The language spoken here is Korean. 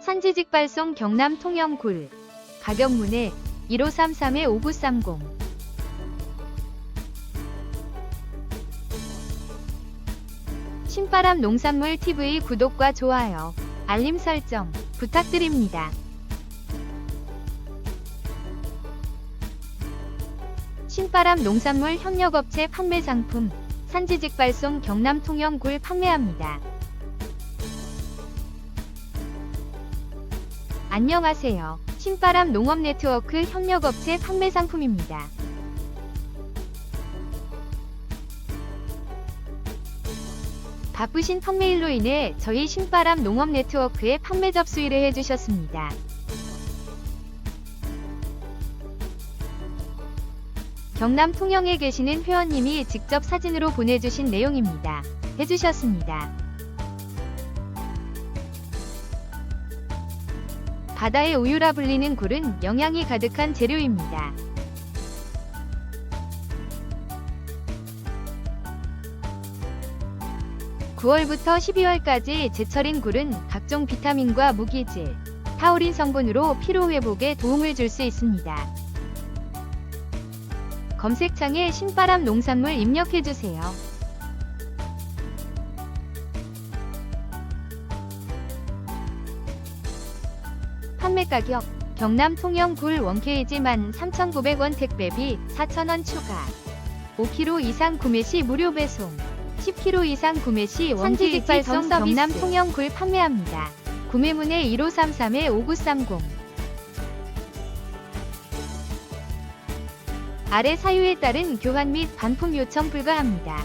산지직 발송 경남 통영굴 가격 문의 1533-5930 신바람 농산물 TV 구독과 좋아요, 알림 설정 부탁드립니다. 신바람 농산물 협력업체 판매 상품 산지직 발송 경남 통영굴 판매합니다. 안녕하세요. 신바람 농업 네트워크 협력업체 판매 상품입니다. 바쁘신 판매일로 인해 저희 신바람 농업 네트워크에 판매 접수일을 해주셨습니다. 경남 통영에 계시는 회원님이 직접 사진으로 보내주신 내용입니다. 해주셨습니다. 바다의 우유라 불리는 굴은 영양이 가득한 재료입니다. (9월부터 12월까지) 제철인 굴은 각종 비타민과 무기질, 타우린 성분으로 피로 회복에 도움을 줄 수 있습니다. 검색창에 신바람 농산물 입력해주세요. 판매 가격 경남 통영 굴 원케이지 13,900원 택배비 4,000원 추가 5kg 이상 구매 시 무료 배송 10kg 이상 구매 시 원지 직발송 경남 통영 굴 판매합니다. 구매문의 1533-5930 아래 사유에 따른 교환 및 반품 요청 불가합니다.